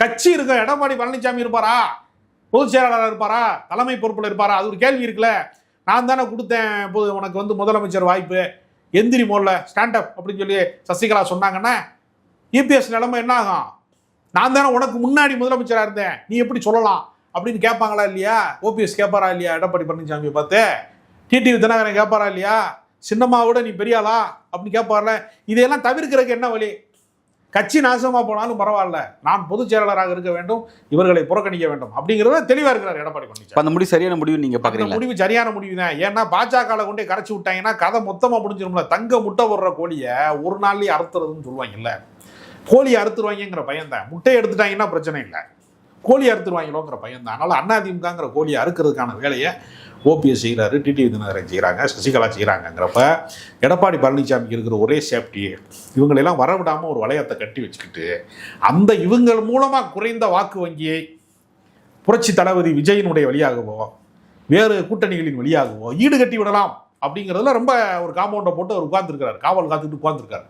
கட்சி இருக்க எடப்பாடி பழனிசாமி இருப்பாரா? பொதுச் செயலாளர் இருப்பாரா? தலைமை பொறுப்பில் இருப்பாரா? அது ஒரு கேள்வி இருக்குல்ல. நான் தானே கொடுத்தேன். பொது உனக்கு வந்து முதலமைச்சர் வாய்ப்பு. எந்திரி மோல்ல ஸ்டாண்ட் அப் அப்படின்னு சொல்லி சசிகலா சொன்னாங்கன்னா இபிஎஸ் நிலைமை என்ன ஆகும்? நான் தானே உனக்கு முன்னாடி முதலமைச்சராக இருந்தேன். நீ எப்படி சொல்லலாம்? அப்படின்னு கேட்பாங்களா இல்லையா? ஓபிஎஸ் கேட்பாரா இல்லையா? எடப்பாடி பழனிசாமியை பார்த்து. டிடிவி தினகரன் கேட்பாரா இல்லையா? சின்னம்மாவோட நீ பெரியாளா? அப்படின்னு கேட்பார்ல. இதையெல்லாம் தவிர்க்கிறதுக்கு என்ன வழி? கட்சி நாசமா போனாலும் பரவாயில்ல. நான் பொதுச் செயலாளராக இருக்க வேண்டும். இவர்களை புறக்கணிக்க வேண்டும். அப்படிங்கிறத தெளிவா இருக்கிறார் எடப்பாடி பழனிசாமி. அந்த முடிவு சரியான முடிவு நீங்க அந்த பாக்குறீங்களா? முடிவு சரியான முடிவு தான். ஏன்னா பாஜக கொண்டே கரைச்சி விட்டாங்கன்னா கதை மொத்தமா முடிஞ்சிரும்ல. தங்க முட்டை போடுற கோழியை ஒரு நாள்லயே அறுத்துறதுன்னு சொல்லுவாங்கல்ல. கோழி அறுத்துருவாங்கங்கிற பையன் தான் முட்டையை எடுத்துட்டாங்கன்னா பிரச்சனை இல்லை. கோழி அறுத்துருவாங்களோங்கிற பையன் தான் அதனால அதிமுகங்கிற கோழியை அறுக்கிறதுக்கான வேலையை ஓபிஎஸ் செய்கிறாரு டிடிவி தினகரன் செய்கிறாங்க சசிகலா செய்கிறாங்கிறப்ப எடப்பாடி பழனிசாமிக்கு இருக்கிற ஒரே சேஃப்டி இவங்களெல்லாம் வரவிடாமல் ஒரு வளையத்தை கட்டி வச்சுக்கிட்டு அந்த இவங்கள் மூலமாக குறைந்த வாக்கு வங்கியை புரட்சி தளபதி விஜயனுடைய வழியாகவோ வேறு கூட்டணிகளின் வழியாகவோ ஈடு கட்டி விடலாம் அப்படிங்கிறதுல ரொம்ப ஒரு காம்பவுண்டை போட்டு அவர் உட்காந்துருக்கிறார் காவல் காத்துக்கிட்டு உட்காந்துருக்காரு